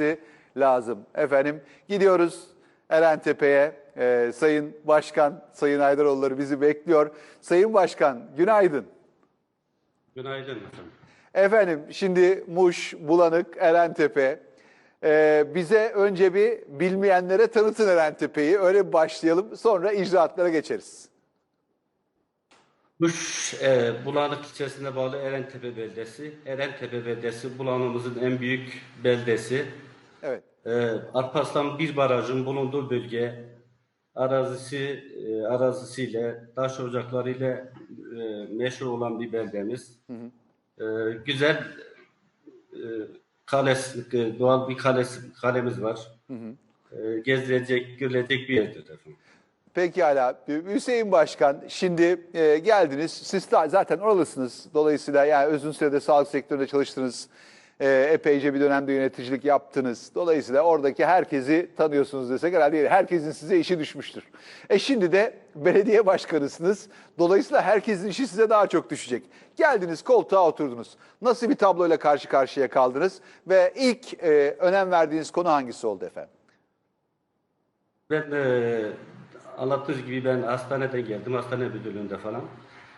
etmesi lazım. Efendim gidiyoruz Erentepe'ye. Ee, Sayın Başkan, Sayın Aydaroğulları bizi bekliyor. Sayın Başkan günaydın. Günaydın efendim. Efendim şimdi Muş, Bulanık, Erentepe. Ee, bize önce bir bilmeyenlere tanıtın Erentepe'yi. Öyle başlayalım. Sonra icraatlara geçeriz. Muş, e, Bulanık ilçesine bağlı Erentepe beldesi. Erentepe beldesi Bulanığımızın en büyük beldesi. Evet. E, Alparslan bir barajın bulunduğu bölge arazisi e, arazisiyle, taş ocaklarıyla e, meşhur olan bir beldemiz. E, güzel e, kalesi, e, doğal bir kalesi, kalemiz var. E, gezilecek, görülecek bir yerdir efendim. Pekala. Hüseyin Başkan, şimdi e, geldiniz. Siz zaten oralısınız. Dolayısıyla yani uzun sürede sağlık sektöründe çalıştınız. E, epeyce bir dönemde yöneticilik yaptınız. Dolayısıyla oradaki herkesi tanıyorsunuz desek herhalde herkesin size işi düşmüştür. E şimdi de belediye başkanısınız. Dolayısıyla herkesin işi size daha çok düşecek. Geldiniz koltuğa oturdunuz. Nasıl bir tabloyla karşı karşıya kaldınız? Ve ilk e, önem verdiğiniz konu hangisi oldu efendim? Ben e, anlattığınız gibi ben hastaneden geldim. Hastane müdürlüğünde falan.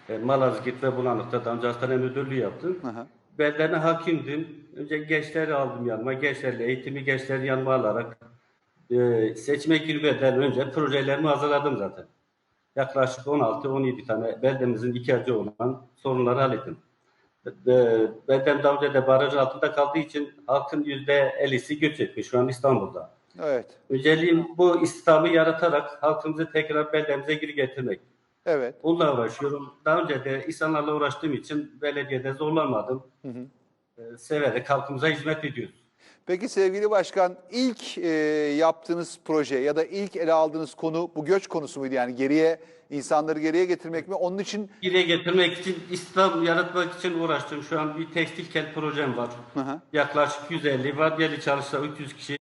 E, Malazgirt ve Bulanık'ta daha önce hastane müdürlüğü yaptım. hı. Bellerine hakimdim. Önce gençleri aldım yanıma. Gençlerle eğitimi gençleri yanıma alarak e, seçime girmeden önce projelerimi hazırladım zaten. Yaklaşık 16-17 tane beldemizin ihtiyacı olan sorunları hallettim. E, beldem daha önce de baraj altında kaldığı için halkın %50'si göç etmiş şu an İstanbul'da. Evet. Önceliğim bu istihdamı yaratarak halkımızı tekrar beldemize geri getirmek. Evet. Bununla uğraşıyorum. Daha önce de insanlarla uğraştığım için belediyede zorlanmadım. Ee, severek halkımıza hizmet ediyoruz. Peki sevgili başkan ilk e, yaptığınız proje ya da ilk ele aldığınız konu bu göç konusu muydu? Yani geriye insanları geriye getirmek mi? Onun için Geriye getirmek için, istihdam yaratmak için uğraştım. Şu an bir tekstil kent projem var. hı. Yaklaşık 150 var. Yeri çalışsa 300 kişi